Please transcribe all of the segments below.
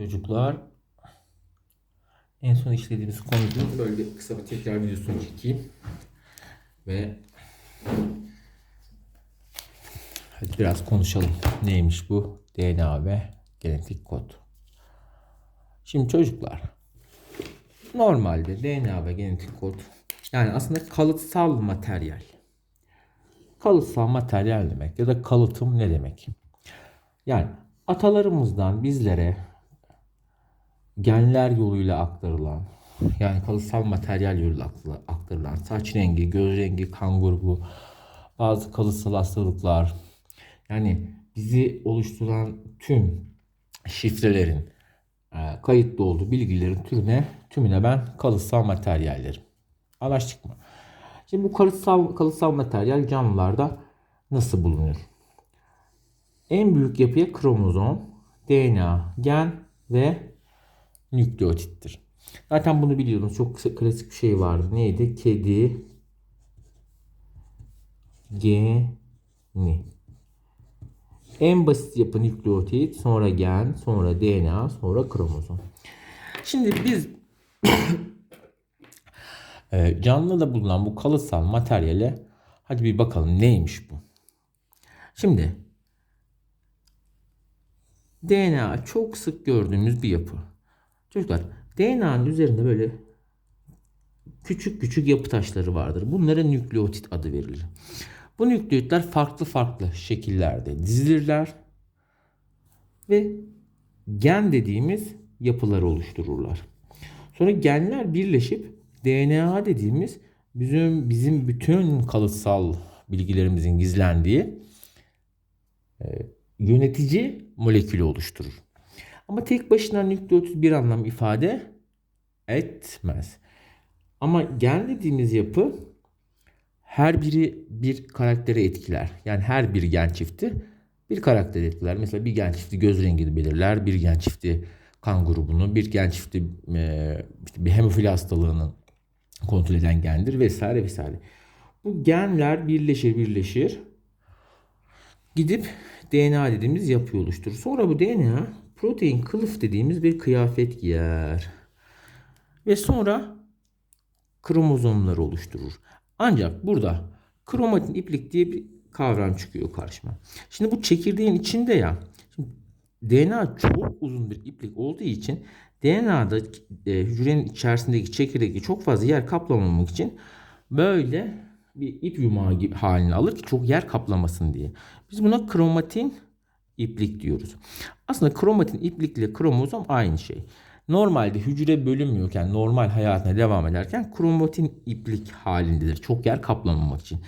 Çocuklar en son işlediğimiz konunun böyle kısa bir tekrar videosunu çekeyim. Ve hadi biraz konuşalım. Neymiş bu DNA ve genetik kod. Şimdi çocuklar normalde DNA ve genetik kod yani aslında kalıtsal materyal. Kalıtsal materyal demek ya da kalıtım ne demek? Yani atalarımızdan bizlere genler yoluyla aktarılan yani kalıtsal materyal yoluyla aktarılan saç rengi, göz rengi, kan grubu, bazı kalıtsal hastalıklar yani bizi oluşturan tüm şifrelerin e, kayıtlı olduğu bilgilerin türüne tümüne ben kalıtsal materyal derim. Anlaştık mı? Şimdi bu kalıtsal, kalıtsal materyal canlılarda nasıl bulunur? En büyük yapıya kromozom, DNA, gen ve nükleotittir. Zaten bunu biliyorsunuz. Çok kısa, klasik bir şey vardı. Neydi? Kedi geni. En basit yapı nükleotit, sonra gen, sonra DNA, sonra kromozom. Şimdi biz e, canlıda bulunan bu kalıtsal materyale hadi bir bakalım neymiş bu. Şimdi DNA çok sık gördüğümüz bir yapı. Çocuklar DNA'nın üzerinde böyle küçük küçük yapı taşları vardır. Bunlara nükleotit adı verilir. Bu nükleotitler farklı farklı şekillerde dizilirler ve gen dediğimiz yapıları oluştururlar. Sonra genler birleşip DNA dediğimiz bizim bizim bütün kalıtsal bilgilerimizin gizlendiği e, yönetici molekülü oluşturur. Ama tek başına nükleotit bir anlam ifade etmez. Ama gen dediğimiz yapı her biri bir karaktere etkiler. Yani her bir gen çifti bir karakter etkiler. Mesela bir gen çifti göz rengini belirler, bir gen çifti kan grubunu, bir gen çifti e, işte bir hemofili hastalığını kontrol eden gendir vesaire vesaire. Bu genler birleşir birleşir gidip DNA dediğimiz yapıyı oluşturur. Sonra bu DNA protein kılıf dediğimiz bir kıyafet giyer. Ve sonra kromozomları oluşturur. Ancak burada kromatin iplik diye bir kavram çıkıyor karşıma. Şimdi bu çekirdeğin içinde ya DNA çok uzun bir iplik olduğu için DNA'da e, hücrenin içerisindeki çekirdeki çok fazla yer kaplamamak için böyle bir ip yumağı gibi halini alır ki çok yer kaplamasın diye. Biz buna kromatin iplik diyoruz. Aslında kromatin iplikle kromozom aynı şey. Normalde hücre bölünmüyorken normal hayatına devam ederken kromatin iplik halindedir. Çok yer kaplamamak için.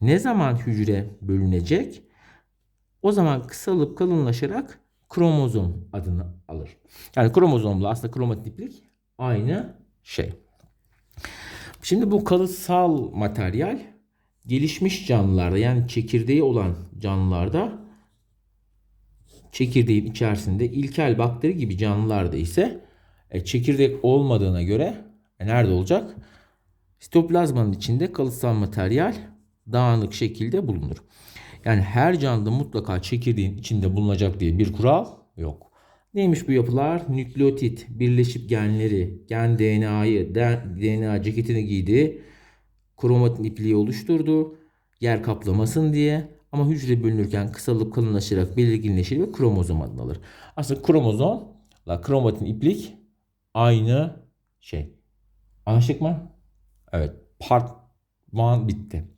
Ne zaman hücre bölünecek? O zaman kısalıp kalınlaşarak kromozom adını alır. Yani kromozomla aslında kromatin iplik aynı şey. Şimdi bu kalıtsal materyal gelişmiş canlılarda yani çekirdeği olan canlılarda çekirdeğin içerisinde ilkel bakteri gibi canlılarda ise e, çekirdek olmadığına göre e, nerede olacak? Sitoplazmanın içinde kalıtsal materyal dağınık şekilde bulunur. Yani her canlıda mutlaka çekirdeğin içinde bulunacak diye bir kural yok. Neymiş bu yapılar? Nükleotit birleşip genleri, gen DNA'yı, DNA ceketini giydi. Kromatin ipliği oluşturdu. Yer kaplamasın diye. Ama hücre bölünürken kısalıp kalınlaşarak belirginleşir ve kromozom adını alır. Aslında kromozomla kromatin iplik aynı şey. Anlaştık mı? Evet. Part 1 bitti.